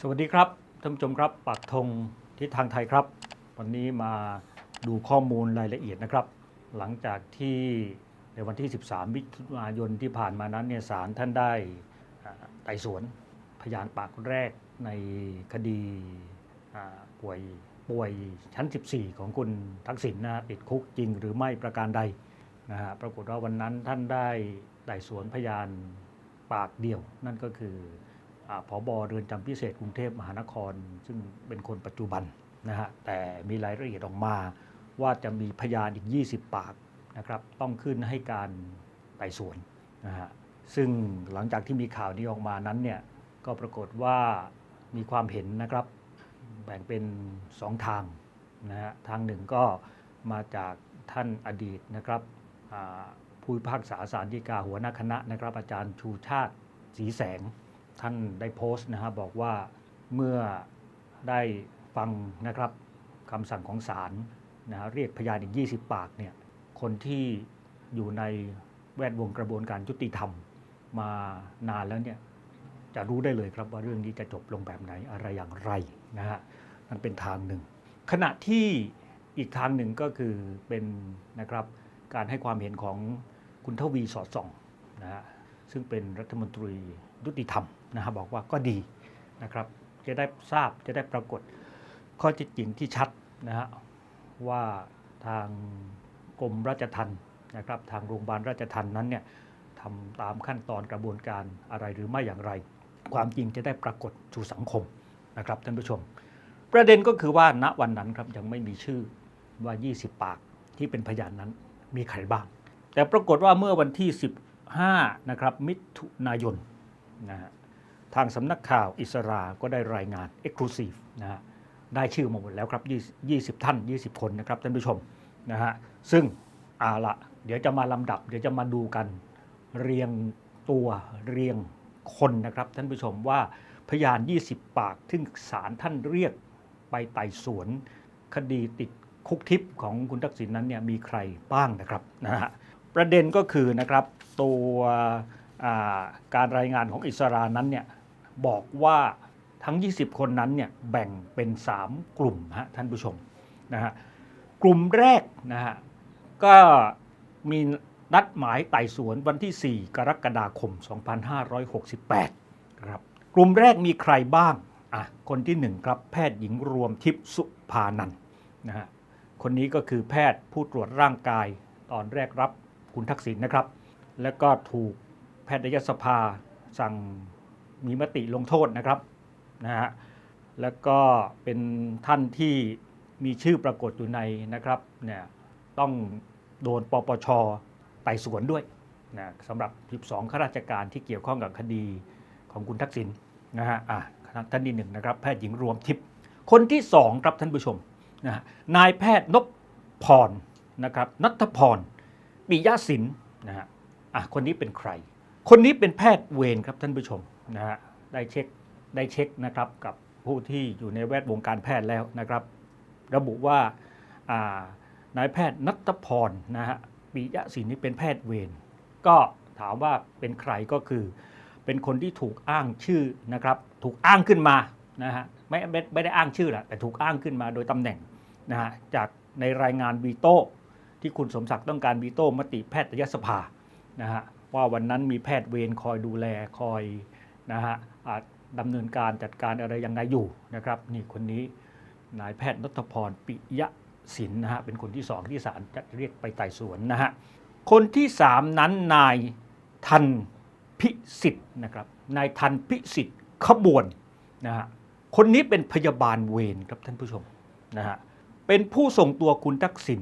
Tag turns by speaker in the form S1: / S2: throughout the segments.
S1: สวัสดีครับท่านผู้ชมครับปักธงทิศทางไทยครับ วันนี้มาดูข้อมูลรายละเอียดนะครับ หลังจากที่ในวันที่ 13 มิถุนายนที่ผ่านมานั้นเนี่ยศาลท่านได้ไต่สวนพยานปากแรกในคดีป่วยป่วยชั้น 14 ของคุณทักษิณนะฮะติดคุกจริงหรือไม่ประการใดนะฮะปรากฏว่าวันนั้นท่านได้ไต่สวนพยานปากเดียว นั่นก็คือ ผอบเรือนจำพิเศษกรุงเทพมหานคร ซึ่งเป็นคนปัจจุบันนะฮะแต่มีรายละเอียดออกมา ว่าจะมีพยานอีก 20 ปากนะครับต้องขึ้นให้การไต่สวนนะฮะซึ่งหลังจากที่มีข่าวนี้ออกมานั้นเนี่ยก็ปรากฏว่ามีความเห็นนะครับแบ่งเป็น 2 ทางนะฮะทางหนึ่งก็มาจากท่านอดีตนะครับผู้พิพากษาสารดีกาหัวหน้าคณะนะครับอาจารย์ชูชาติศรีแสง ท่านได้โพสต์นะฮะบบอกว่าเมื่อได้ฟังนะครับคำสั่งของศาลนะฮะเรียกพยานอีก 20 ปากเนี่ยคนที่อยู่ในแวดวงกระบวนการยุติธรรมมานานแล้วเนี่ยจะรู้ได้เลยครับว่าเรื่องนี้จะจบลงแบบไหนอะไรอย่างไรนะฮะนั่นเป็นทางหนึ่ง ขณะที่อีกทางหนึ่งก็คือเป็นนะครับการให้ความเห็นของคุณทวีสอดส่องนะฮะ ซึ่งเป็นรัฐมนตรียุติธรรมนะฮะบอกว่าก็ดีนะครับ จะได้ทราบจะได้ปรากฏข้อเท็จจริงที่ชัดนะฮะว่าทางกรมราชทัณฑ์นะครับ ทางโรงพยาบาลราชทัณฑ์นั้นเนี่ยทำตามขั้นตอนกระบวนการอะไรหรือไม่อย่างไร ความจริงจะได้ปรากฏสู่สังคมนะครับท่านผู้ชม ประเด็นก็คือว่าณวันนั้นครับยังไม่มีชื่อว่า 20 ปากที่เป็นพยานนั้นมีใครบ้าง แต่ปรากฏว่าเมื่อวันที่ 15 นะครับ มิถุนายนนะฮะทางสำนักข่าวอิสราก็ได้รายงาน Exclusive นะฮะได้ชื่อมาหมดแล้วครับ 20 ท่าน 20 คนนะครับท่านผู้ชมนะฮะซึ่งเอาละเดี๋ยวจะมาลำดับ เดี๋ยวจะมาดูกันเรียงตัวเรียงคนนะครับท่านผู้ชมว่าพยาน 20 ปากซึ่งศาลท่านเรียกไปไต่สวน คดีติดคุกทิพย์ของคุณทักษิณนั้นเนี่ยมีใครบ้างนะครับนะฮะประเด็นก็คือนะครับ ตัวาการรายงานของอิสรานั้นเนี่ยบอกว่าทั้ง 20 คนนั้นเนี่ยแบ่งเป็น 3 กลุ่มฮะท่านผู้ชมนะฮะกลุ่มแรกนะฮะก็มีนัดหมายไต่สวนวันที่ 4 กรกฎาคม 2568ครับกลุ่มแรกมีใครบ้างอะคนที่ 1 ครับแพทย์หญิงรวมทิพย์สุภานันท์นะฮะคนนี้ก็คือแพทย์ผู้ตรวจร่างกายตอนแรกรับคุณทักษิณนะครับ แล้วก็ถูกแพทยสภาสั่งมีมติลงโทษนะครับนะฮะแล้วก็เป็นท่านที่มีชื่อปรากฏอยู่ในนะครับเนี่ยต้องโดนปปชไต่สวนด้วยนะสำหรับ 12 ข้าราชการที่เกี่ยวข้องกับคดีของคุณทักษิณนะฮะอะท่านที่หนึ่งนะครับ แพทย์หญิงรวมทิพย์คนที่สองครับท่านผู้ชมนะฮะนายแพทย์นพพรนะครับนัทพรปิยศินนะฮะ อะคนนี้เป็นใคร คนนี้เป็นแพทย์เวรครับท่านผู้ชมนะฮะได้เช็คได้เช็คนะครับกับผู้ที่อยู่ในแวดวงการแพทย์แล้วนะครับ ระบุว่าานายแพทย์นัทพรนะฮะปิยะศินนี่เป็นแพทย์เวรก็ถามว่าเป็นใครก็คือ เป็นคนที่ถูกอ้างชื่อนะครับถูกอ้างขึ้นมานะฮะไม่ไม่ไม่ได้อ้างชื่อแหละแต่ถูกอ้างขึ้นมาโดยตำแหน่งนะฮะจากในรายงานวีโต้ที่คุณสมศักดิ์ต้องการวีโต้มติแพทยสภา นะฮะว่าวันนั้นมีแพทย์เวรคอยดูแลคอยนะฮะดำเนินการจัดการอะไรยังไงอยู่นะครับนี่คนนี้นายแพทย์นัทพรปิยะศินนะฮะเป็นคนที่สองที่ศาลจะเรียกไปไต่สวนนะฮะคนที่สามนั้นนายทันพิสิทธิ์นะครับนายทันพิสิทธิ์ขบวนนะฮะคนนี้เป็นพยาบาลเวรครับท่านผู้ชมนะฮะเป็นผู้ส่งตัวคุณทักษิณ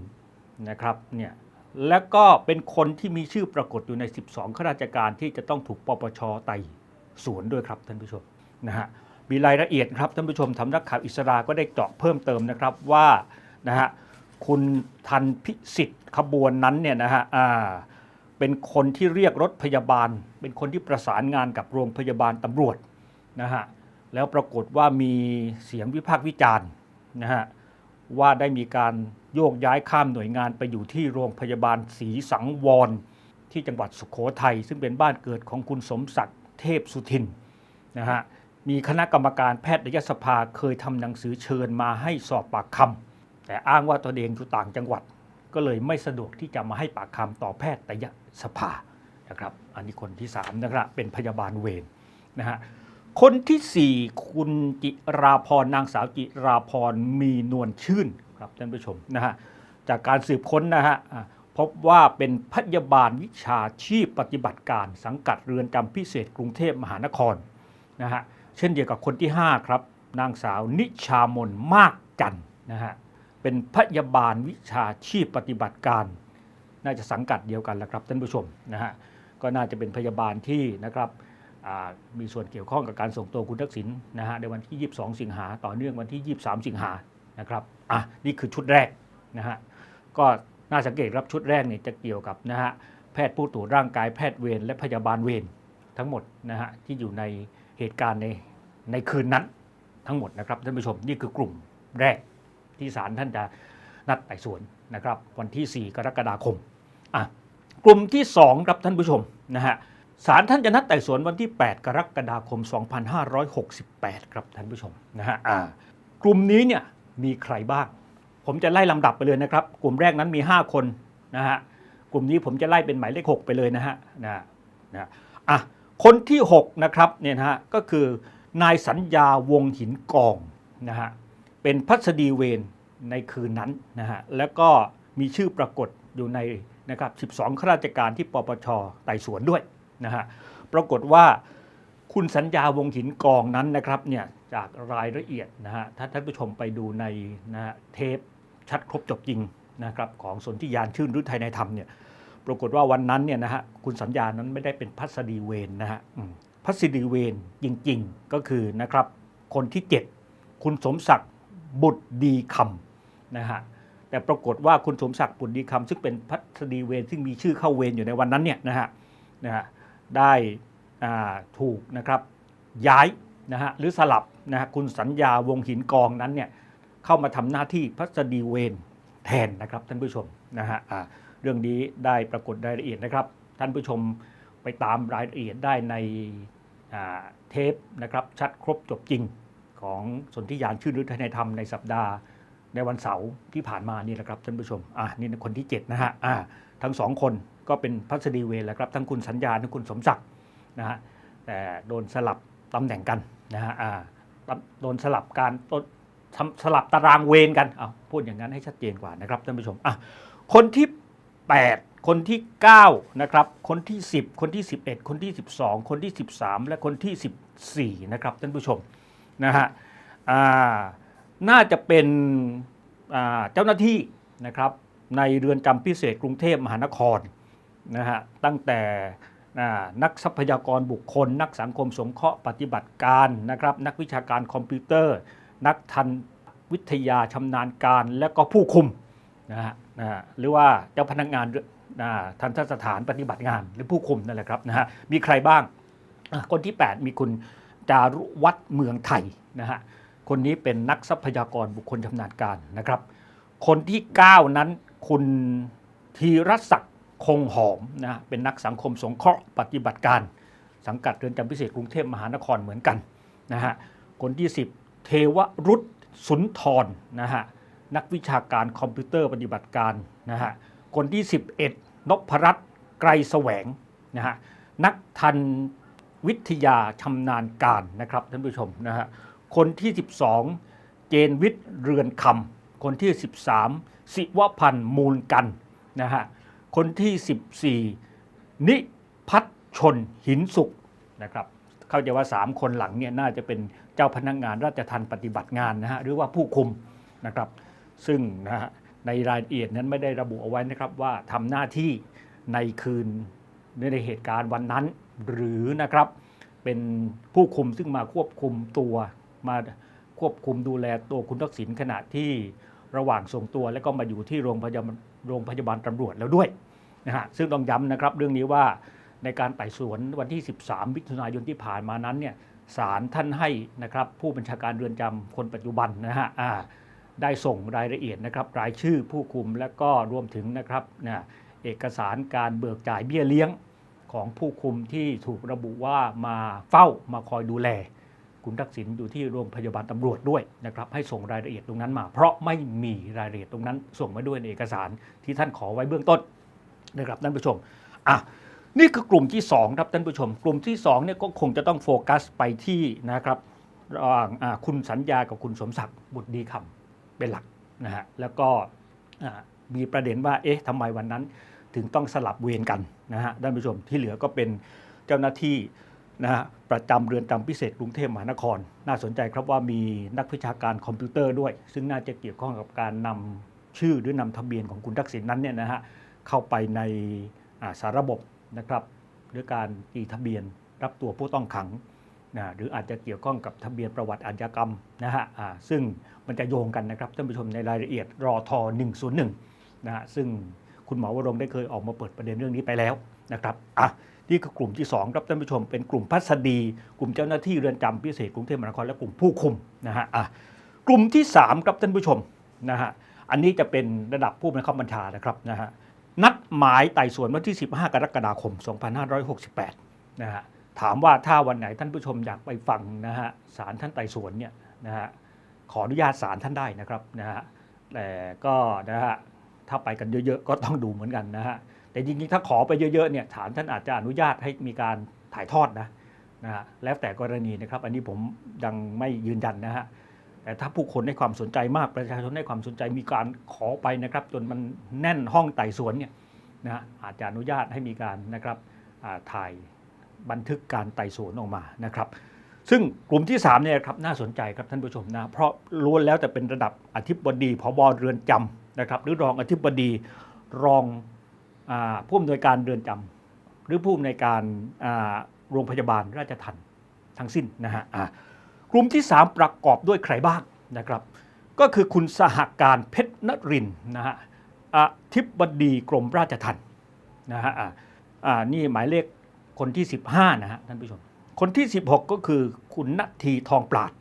S1: นะครับเนี่ย แล้วก็เป็นคนที่มีชื่อปรากฏอยู่ใน 12 ข้าราชการที่จะต้องถูกปปชไต่สวนด้วยครับท่านผู้ชมนะฮะมีรายละเอียดครับท่านผู้ชมทำนักข่าวอิสราก็ได้เจาะเพิ่มเติมนะครับว่านะฮะคุณทันพิสิทธิ์ขบวนนั้นเนี่ยนะฮะอ่าเป็นคนที่เรียกรถพยาบาล เป็นคนที่ประสานงานกับโรงพยาบาลตำรวจนะฮะแล้วปรากฏว่ามีเสียงวิพากษ์วิจารณ์นะฮะ ว่าได้มีการโยกย้ายข้ามหน่วยงานไปอยู่ที่โรงพยาบาลศรีสังวร ที่จังหวัดสุขโขทัยซึ่งเป็นบ้านเกิดของคุณสมศักดิ์เทพสุทินนะฮะมีคณะกรรมการแพทยสภาเคยทำหนังสือเชิญมาให้สอบปากคำแต่อ้างว่าตัวเองอยู่ต่างจังหวัด ก็เลยไม่สะดวกที่จะมาให้ปากคำต่อแพทยสภานะครับ อันนี้คนที่3นะครับเป็นพยาบาลเวรนะฮะ คนทีสี่ 4 คุณจิราพรนางสาวจิราพรมีนวลชื่นครับท่านผู้ชมนะฮะจากการสืบค้นนะฮะพบว่าเป็นพยาบาลวิชาชีพปฏิบัติการสังกัดเรือนจำพิเศษกรุงเทพมหานครนะฮะเช่นเดียวกับคนที่ 5 ครับ นางสาวนิชามนมากจันนะฮะเป็นพยาบาลวิชาชีพปฏิบัติการ น่าจะสังกัดเดียวกันแหละครับท่านผู้ชมนะฮะก็น่าจะเป็นพยาบาลที่นะครับ มีส่วนเกี่ยวข้องกับการส่งตัวคุณทักษิณนะฮะในวันที่ 22 สิงหาต่อเนื่องวันที่ 23 สิงหานะครับอะนี่คือชุดแรกนะฮะก็น่าสังเกตรับชุดแรกเนี่ยจะเกี่ยวกับนะฮะแพทย์ผู้ตรวจร่างกายแพทย์เวรและพยาบาลเวรทั้งหมดนะฮะที่อยู่ในเหตุการณ์ในในคืนนั้นทั้งหมดนะครับท่านผู้ชมนี่คือกลุ่มแรกที่ศาลท่านจะนัดไต่สวนนะครับ วันที่ 4 กรกฎาคมอะกลุ่มที่ 2 ครับท่านผู้ชมนะฮะ ศาลท่านจะนัดไต่สวนวันที่ 8 กรกฎาคม 2568 ครับท่านผู้ชมนะฮะกลุ่มนี้เนี่ยมีใครบ้าง ผมจะไล่ลำดับไปเลยนะครับ กลุ่มแรกนั้นมี 5 คนนะฮะกลุ่มนี้ผมจะไล่เป็นหมายเลข 6 ไปเลยนะฮะนะนะอะคนที่ 6 นะครับเนี่ยนะฮะก็คือนายสัญญาวงหินกองนะฮะเป็นพัสดีเวรในคืนนั้นนะฮะแล้วก็มีชื่อปรากฏอยู่ในนะครับ 12 ข้าราชการที่ปปชไต่สวนด้วย นะฮะปรากฏว่าคุณสัญญาวงหินกองนั้นนะครับเนี่ยจากรายละเอียดนะฮะถ้าท่านผู้ชมไปดูในนะฮะเทปชัดครบจบจริงนะครับของสนธิยานชื่นฤทัยในธรรมเนี่ยปรากฏว่าวันนั้นเนี่ยนะฮะคุณสัญญานั้นไม่ได้เป็นพัสดีเวนนะฮะพัสดีเวนจริงๆ ก็คือนะครับคนที่ 7 คุณสมศักดิ์บุตรดีคำนะฮะแต่ปรากฏว่าคุณสมศักดิ์ปุณดีคำซึ่งเป็นพัสดีเวรซึ่งมีชื่อเข้าเวรอยู่ในวันนั้นเนี่ยนะฮะนะฮะ ได้ถูกนะครับย้ายนะฮะหรือสลับนะฮะคุณสัญญาวงหินกองนั้นเนี่ยเข้ามาทำหน้าที่พัสดีเวรแทนนะครับท่านผู้ชมนะฮะเรื่องนี้ได้ปรากฏรายละเอียดนะครับ ท่านผู้ชมไปตามรายละเอียดได้ในเทปนะครับชัดครบจบจริงของสนธิยานชื่อฤทัยในธรรมในสัปดาห์ในวันเสาร์ที่ผ่านมานี่แหละครับท่านผู้ชมอ่านี่คนที่7นะฮะอ่าทั้งสองคน ก็เป็นพัสดีเวรแหละครับทั้งคุณสัญญาทั้งคุณสมศักดิ์นะฮะแต่โดนสลับตำแหน่งกันนะฮะโดนสลับการสลับตารางเวรกันเอาพูดอย่างนั้นให้ชัดเจนกว่านะครับท่านผู้ชมอะคนที่ 8 คนที่9นะครับคนที่ 10 คนที่ 11 คนที่ 12 คนที่ 13 และคนที่ 14นะครับท่านผู้ชมนะฮะน่าจะเป็นเจ้าหน้าที่นะครับในเรือนจำพิเศษกรุงเทพมหานคร นะฮะตั้งแต่นักทรัพยากรบุคคล นักสังคมสงเคราะห์ปฏิบัติการนะครับนักวิชาการคอมพิวเตอร์ นักทันวิทยาชำนาญการและก็ผู้คุมนะฮะนะหรือว่าเจ้าพนักงานทันทสถานปฏิบัติงานหรือผู้คุมนั่นแหละครับนะฮะมีใครบ้าง คนที่ 8 มีคุณจารุวัฒน์เมืองไทยนะฮะคนนี้เป็นนักทรัพยากรบุคคลชำนาญการนะครับ คนที่ 9 นั้นคุณธีรศักดิ์ คงหอมนะเป็นนักสังคมสงเคราะห์ปฏิบัติการ สังกัดเรือนจำพิเศษกรุงเทพมหานครเหมือนกันนะฮะคนที่ 10 เทวรุษสุนทรนะฮะนักวิชาการคอมพิวเตอร์ปฏิบัติการนะฮะคนที่ 11 นพรัตน์ไกรแสวงนะฮะนักทันวิทยาชำนาญการนะครับท่านผู้ชมนะฮะคนที่ 12 เจนวิทย์เรือนคำคนที่ 13 สิวพันธ์มูลกันนะฮะ คนที่ 14 นิพัฒชนหินสุขนะครับเข้าใจว่า 3 คนหลังเนี่ยน่าจะเป็นเจ้าพนักงานราชทันปฏิบัติงานนะฮะหรือว่าผู้คุมนะครับ ซึ่งนะฮะในรายละเอียดนั้นไม่ได้ระบุเอาไว้นะครับว่าทำหน้าที่ในคืนในเหตุการณ์วันนั้น หรือนะครับเป็นผู้คุมซึ่งมาควบคุมตัวมาควบคุมดูแลตัวคุณทักษิณขณะที่ระหว่างส่งตัว และก็มาอยู่ที่โรงพยาบาล โรงพยาบาลตำรวจแล้วด้วยนะฮะซึ่งต้องย้ำนะครับเรื่องนี้ว่าในการไต่สวนวันที่ 13มิถุนายนที่ผ่านมานั้นเนี่ยศาลท่านให้นะครับผู้บัญชาการเรือนจำคนปัจจุบันนะฮะได้ส่งรายละเอียดนะครับรายชื่อผู้คุมและก็รวมถึงนะครับนะเอกสารการเบิกจ่ายเบี้ยเลี้ยงของผู้คุมที่ถูกระบุว่ามาเฝ้ามาคอยดูแล คุณทักษิณอยู่ที่โรงพยาบาลตำรวจด้วยนะครับให้ส่งรายละเอียดตรงนั้นมา เพราะไม่มีรายละเอียดตรงนั้น ส่งมาด้วยในเอกสารที่ท่านขอไว้เบื้องต้นนะครับท่านผู้ชมอะนี่คือกลุ่มที่2ครับท่านผู้ชม กลุ่มที่2เนี่ยก็คงจะต้องโฟกัสไปที่นะครับระหว่างคุณสัญญากับคุณสมศักดิ์บุตรดีคำเป็นหลักนะฮะแล้วก็มีประเด็นว่าเอ๊ะทำไมวันนั้นถึงต้องสลับเวรกันนะฮะท่านผู้ชมที่เหลือก็เป็นเจ้าหน้าที่ นะฮะประจำเรือนจำพิเศษกรุงเทพมหานคร น่าสนใจครับว่ามีนักวิชาการคอมพิวเตอร์ด้วย ซึ่งน่าจะเกี่ยวข้องกับการนำชื่อหรือนำทะเบียนของคุณทักษิณนั้นเนี่ยนะฮะเข้าไปในาสารระบบนะครับหรือการตีทะเบียนรับตัวผู้ต้องขังนะหรืออาจจะเกี่ยวข้องกับทะเบียนประวัติอาชญากรรมนะฮะซึ่งมันจะโยงกันนะครับท่านผู้ชมในรายละเอียดรอทอ101นะฮะซึ่งคุณหมอวรงได้เคยออกมาเปิดประเด็นเรื่องนี้ไปแล้วนะครับอะ นี่คือกลุ่มที่2ครับท่านผู้ชม เป็นกลุ่มพัสดี กลุ่มเจ้าหน้าที่เรือนจำพิเศษกรุงเทพมหานครและกลุ่มผู้คุมนะฮะอะกลุ่มที่3ครับท่านผู้ชมนะฮะอันนี้จะเป็นระดับผู้บังคับบัญชานะครับนะฮะนัดหมายไต่สวนวันที่ 15 กรกฎาคม 2568นะฮะถามว่าถ้าวันไหนท่านผู้ชมอยากไปฟังนะฮะศาลท่านไต่สวนเนี่ยนะฮะขออนุญาตศาลท่านได้นะครับนะฮะแต่ก็นะฮะถ้าไปกันเยอะๆ ก็ต้องดูเหมือนกันนะฮะ แต่จริงๆ ถ้าขอไปเยอะๆเนี่ยศาลท่านอาจจะอนุญาตให้มีการถ่ายทอดนะนะฮะแล้วแต่กรณีนะครับ อันนี้ผมยังไม่ยืนยันนะฮะแต่ถ้าผู้คนให้ความสนใจมากประชาชนให้ความสนใจมีการขอไปนะครับ จนมันแน่นห้องไต่สวนเนี่ยนะฮะอาจจะอนุญาตให้มีการนะครับถ่ายบันทึกการไต่สวนออกมานะครับ ซึ่งกลุ่มที่3เนี่ยครับน่าสนใจครับท่านผู้ชมนะเพราะล้วนแล้วแต่เป็นระดับอธิบดีผบเรือนจำนะครับ หรือรองอธิบดีรอง ผู้อำนวยการเรือนจำหรือผู้อำนวยการโรงพยาบาลราชทัณฑ์ทั้งสิ้นนะฮะกลุ่มที่ 3 ประกอบด้วยใครบ้างนะครับ ก็คือคุณสหการเพชรนรินทร์นะฮะอธิบดีกรมราชทัณฑ์นะฮะนี่หมายเลขคนที่ 15 นะฮะท่านผู้ชม คนที่ 16 ก็คือคุณณทีทองปราด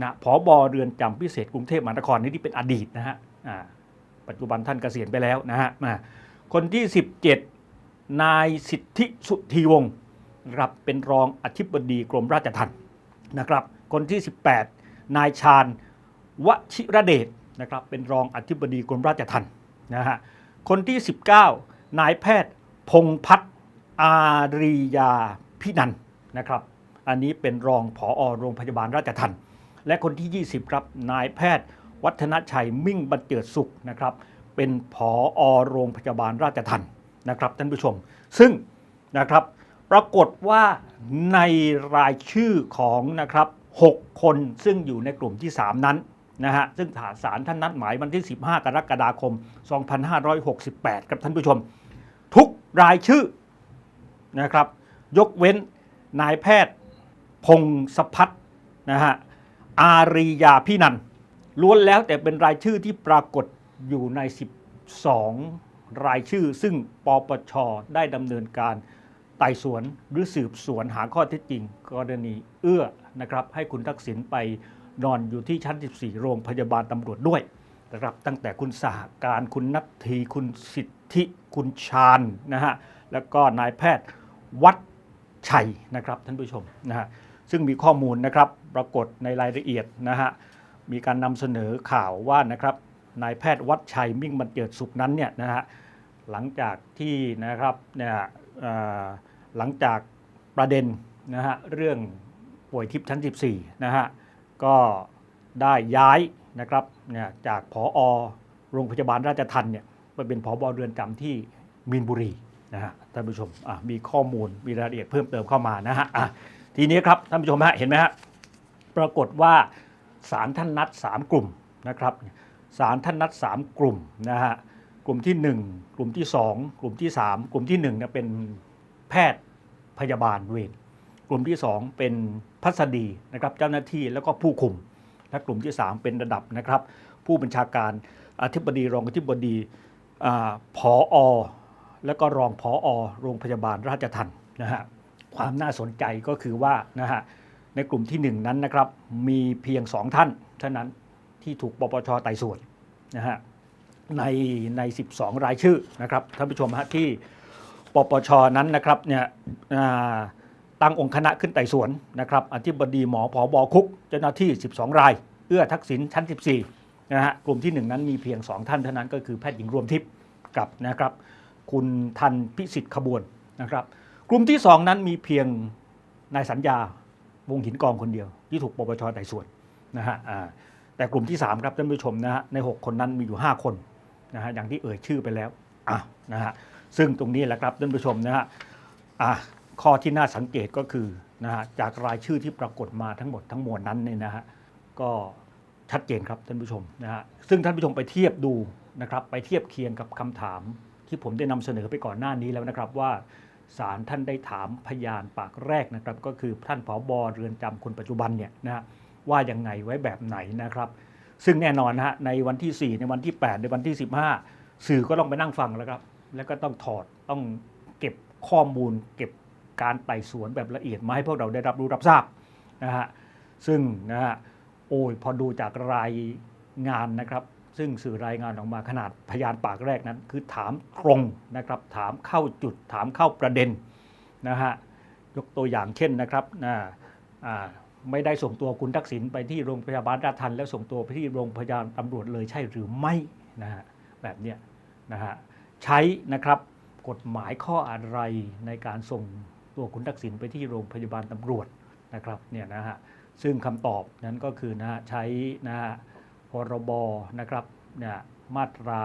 S1: นะผอบอเรือนจำพิเศษกรุงเทพมหานครนี่ที่เป็นอดีตนะฮะปัจจุบันท่านเกษียณไปแล้วนะฮะอ่า คนที่ 17 นายสิทธิสุธีวงศ์นะครับเป็นรองอธิบดีกรมราชทัณฑ์นะครับ คนที่ 18 นายชาญวชิระเดชนะครับเป็นรองอธิบดีกรมราชทัณฑ์นะฮะคนที่ 19 นายแพทย์พงพัฒน์อารียาพินันนะครับ อันนี้เป็นรองผอโรงพยาบาลราชทัณฑ์และคนที่ 20 ครับ นายแพทย์วัฒนชัยมิ่งบันเจิดสุขนะครับ เป็นผอโรงพยาบาลราชทัณฑ์นะครับท่านผู้ชม ซึ่งนะครับปรากฏว่าในรายชื่อของนะครับ6คนซึ่งอยู่ในกลุ่มที่ 3 นั้นนะฮะซึ่งศาลท่านนัดหมายวันที่ 15 กรกฎาคม 2568 ครับท่านผู้ชม ทุกรายชื่อนะครับ ยกเว้นนายแพทย์ พงศพัฒน์นะฮะอารียาพี่นันล้วนแล้วแต่เป็นรายชื่อที่ปรากฏ อยู่ใน 12 รายชื่อ ซึ่งปปชได้ดำเนินการไต่สวนหรือสืบสวนหาข้อเท็จจริง กรณีเอื้อนะครับให้คุณทักษิณไปนอนอยู่ที่ชั้น 14 โรงพยาบาลตำรวจด้วยนะครับตั้งแต่คุณสหการคุณนัททีคุณสิทธิคุณชาญนะฮะแล้วก็นายแพทย์วัดชัยนะครับท่านผู้ชมนะฮะซึ่งมีข้อมูลนะครับปรากฏในรายละเอียดนะฮะมีการนำเสนอข่าวว่านะครับ นายแพทย์วัดชัยมิ่งบรรเจิดสุขนั้นเนี่ยนะฮะหลังจากที่นะครับเนี่ยหลังจากประเด็นนะฮะเรื่องป่วยทิพย์ชั้น 14นะฮะก็ได้ย้ายนะครับเนี่ยจากผอโรงพยาบาลราชทัณฑ์เนี่ยไปเป็นผอบเรือนจำที่มีนบุรีนะฮะท่านผู้ชมมีข้อมูลมีรายละเอียดเพิ่มเติมเข้ามานะฮะะทีนี้ครับท่านผู้ชมฮะเห็นไหมฮะปรากฏว่าศาลท่านนัด 3 กลุ่มนะครับ ศาลท่านนัด 3 กลุ่มนะฮะกลุ่มที่ 1 กลุ่มที่ 2 กลุ่มที่ 3 กลุ่มที่1เนี่ยเป็นแพทย์พยาบาลเวรกลุ่มที่ 2 เป็นพัสดีนะครับเจ้าหน้าที่แล้วก็ผู้คุม และกลุ่มที่ 3 เป็นระดับนะครับ ผู้บัญชาการอธิบดีรองอธิบดีอผอแล้วก็รองผอโรงพยาบาลราชทัณฑ์นะฮะความน่าสนใจก็คือว่านะฮะในกลุ่มที่ 1 นั้นนะครับมีเพียง 2 ท่านเท่านั้น ที่ถูกปปชไต่สวนนะฮะในใน 12 รายชื่อนะครับท่านผู้ชมฮะที่ปปชนั้นนะครับเนี่ยอ่าตั้งองค์คณะขึ้นไต่สวนนะครับอธิบดีหมอผอบอคุกเจ้าหน้าที่ 12 ราย เอื้อทักษิณชั้น 14นะฮะกลุ่มที่ 1 นั้นมีเพียง 2 ท่านเท่านั้นก็คือแพทย์หญิงรวมทิพย์กับนะครับคุณทันพิสิทธิ์ขบวนนะครับกลุ่มที่ 2 นั้นมีเพียงนายสัญญาวงหินกองคนเดียว ที่ถูกปปชไต่สวนนะฮะอ่า แต่กลุ่มที่ 3 ครับท่านผู้ชมนะฮะใน 6 คนนั้นมีอยู่ 5 คนนะฮะอย่างที่เอ่ยชื่อไปแล้วอะนะฮะซึ่งตรงนี้แหละครับท่านผู้ชมนะฮะอะข้อที่น่าสังเกตก็คือนะฮะจากรายชื่อที่ปรากฏมาทั้งหมดทั้งมวลนั้นเนี่ยนะฮะก็ชัดเจนครับท่านผู้ชมนะฮะซึ่งท่านผู้ชมไปเทียบดูนะครับไปเทียบเคียงกับคำถามที่ผมได้นำเสนอไปก่อนหน้านี้แล้วนะครับว่าศาลท่านได้ถามพยานปากแรกนะครับ ก็คือท่านผอบอเรือนจำคนปัจจุบันเนี่ยนะฮะ ว่ายังไงไว้แบบไหนนะครับ ซึ่งแน่นอนฮะในวันที่ 4 ในวันที่ 8 ในวันที่ 15 สื่อก็ต้องไปนั่งฟังแล้วครับ แล้วก็ต้องถอดต้องเก็บข้อมูล เก็บการไต่สวนแบบละเอียดมาให้พวกเราได้รับรู้รับทราบนะฮะซึ่งนะฮะโอ้ยพอดูจากรายงานนะครับ ซึ่งสื่อรายงานออกมาขนาดพยานปากแรกนั้น คือถามตรงนะครับ ถามเข้าจุดถามเข้าประเด็นนะฮะยกตัวอย่างเช่นนะครับนะอ่า ไม่ได้ส่งตัวคุณทักษิณไปที่โรงพยาบาลราชทันแล้วส่งตัวไปที่โรงพยาบาลตำรวจเลยใช่หรือไม่นะฮะแบบเนี้ยนะฮะใช้นะครับกฎหมายข้ออะไรในการส่งตัวคุณทักษิณไปที่โรงพยาบาลตำรวจนะครับเนี่ยนะฮะซึ่งคำตอบนั้นก็คือนะฮะใช้นะฮะพรบนะครับเนี่ยมาตรา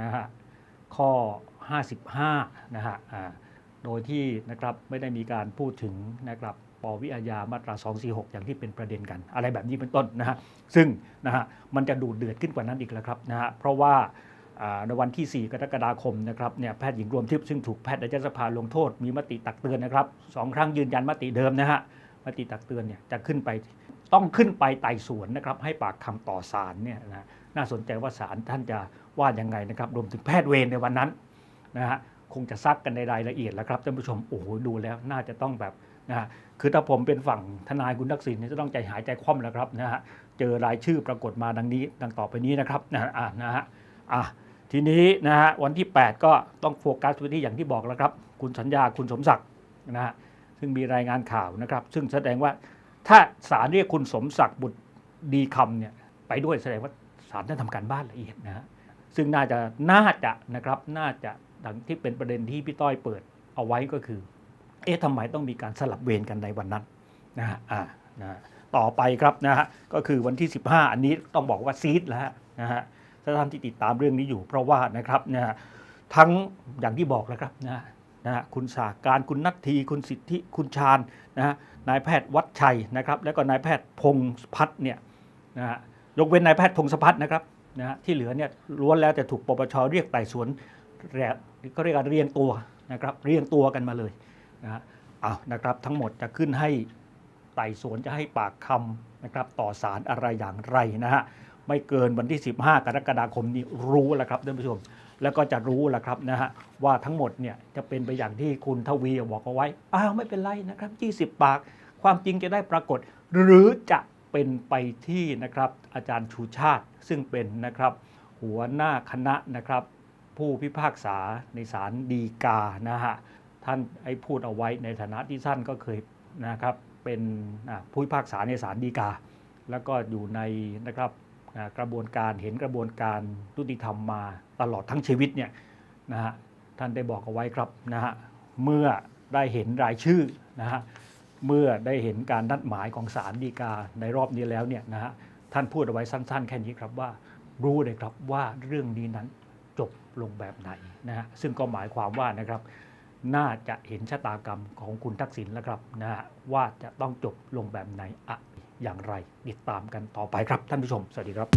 S1: นะฮะข้อ 55นะฮะอ่าโดยที่นะครับไม่ได้มีการพูดถึงนะครับ ปวิอาญามาตรา 246 อย่างที่เป็นประเด็นกัน อะไรแบบนี้เป็นต้นนะฮะซึ่งนะฮะมันจะดูดเดือดขึ้นกว่านั้นอีกแล้วครับนะฮะเพราะว่าในวันที่ 4 กรกฎาคมนะครับเนี่ยแพทย์หญิงรวมทิพย์ซึ่งถูกแพทย์ในสภาลงโทษ มีมติตักเตือนนะครับสองครั้งยืนยันมติเดิมนะฮะมติตักเตือนเนี่ยจะขึ้นไปต้องขึ้นไปไต่สวนนะครับให้ปากคำต่อศาลเนี่ยนะน่าสนใจว่าศาลท่านจะว่ายังไงนะครับรวมถึงแพทย์เวรในวันนั้นนะฮะคงจะซักกันในรายละเอียดแล้วครับท่านผู้ชมโอ้โหดูแล้วน่าจะต้องแบบ นะฮะคือถ้าผมเป็นฝั่งทนายคุณทักษิณเนี่ยจะต้องใจหายใจคว่ำแล้วครับนะฮะเจอรายชื่อปรากฏมาดังนี้ดังต่อไปนี้นะครับนะฮะอะนะฮะอะทีนี้นะฮะวันที่ 8 ก็ต้องโฟกัสไปที่อย่างที่บอกแล้วครับ คุณสัญญาคุณสมศักดิ์นะฮะซึ่งมีรายงานข่าวนะครับ ซึ่งแสดงว่าถ้าศาลเรียกคุณสมศักดิ์บุตรดีคำเนี่ยไปด้วยแสดงว่าศาลได้ทำการบ้านละเอียดนะฮะซึ่งน่าจะน่าจะนะครับน่าจะดังที่เป็นประเด็นที่พี่ต้อยเปิดเอาไว้ก็คือ เอ๊ะทำไมต้องมีการสลับเวรกันในวันนั้นนะฮะอ่านะฮะต่อไปครับนะฮะก็คือวันที่ 15 อันนี้ต้องบอกว่าซีดแล้วนะฮะถ้าท่านที่ติดตามเรื่องนี้อยู่ เพราะว่านะครับนะฮะทั้งอย่างที่บอกแล้วครับนะฮะนะฮะคุณสาการคุณนัททีคุณสิทธิคุณชาญนะฮะนายแพทย์วัดชัยนะครับแล้วก็นายแพทย์พงศพัฒน์เนี่ยนะฮะยกเว้นนายแพทย์พงศพัฒน์นะครับนะฮะที่เหลือเนี่ยล้วนแล้วแต่ถูกปปชเรียกไต่สวนแรกก็เรียกเรียงตัวนะครับเรียงตัวกันมาเลย นะฮะอ้าวนะครับทั้งหมดจะขึ้นให้ไต่สวนจะให้ปากคำนะครับต่อสารอะไรอย่างไรนะฮะไม่เกินวันที่ 15 กรกฎาคมนี้รู้แล้วครับท่านผู้ชม แล้วก็จะรู้แล้วครับนะฮะว่าทั้งหมดเนี่ยจะเป็นไปอย่างที่คุณทวีบอกเอาไว้ อ้าวไม่เป็นไรนะครับ 20 ปาก ความจริงจะได้ปรากฏ หรือจะเป็นไปที่นะครับอาจารย์ชูชาติซึ่งเป็นนะครับหัวหน้าคณะนะครับผู้พิพากษาในศาลฎีกานะฮะ ท่านไอ้พูดเอาไว้ในฐานะที่ท่านก็เคยนะครับเป็นผู้พิพากษาในศาลฎีกา แล้วก็อยู่ในนะครับกระบวนการเห็นกระบวนการยุติธรรมมาตลอดทั้งชีวิตเนี่ยนะฮะท่านได้บอกเอาไว้ครับนะฮะเมื่อได้เห็นรายชื่อนะฮะเมื่อได้เห็นการนัดหมายของศาลฎีกาในรอบนี้แล้วเนี่ยนะฮะท่านพูดเอาไว้สั้น ๆ แค่นี้ครับว่ารู้เลยครับว่าเรื่องนี้นั้นจบลงแบบไหนนะฮะซึ่งก็หมายความว่านะครับ น่าจะเห็นชะตากรรมของคุณทักษิณแล้วครับนะฮะว่าจะต้องจบลงแบบไหนอะอย่างไร ติดตามกันต่อไปครับท่านผู้ชม สวัสดีครับ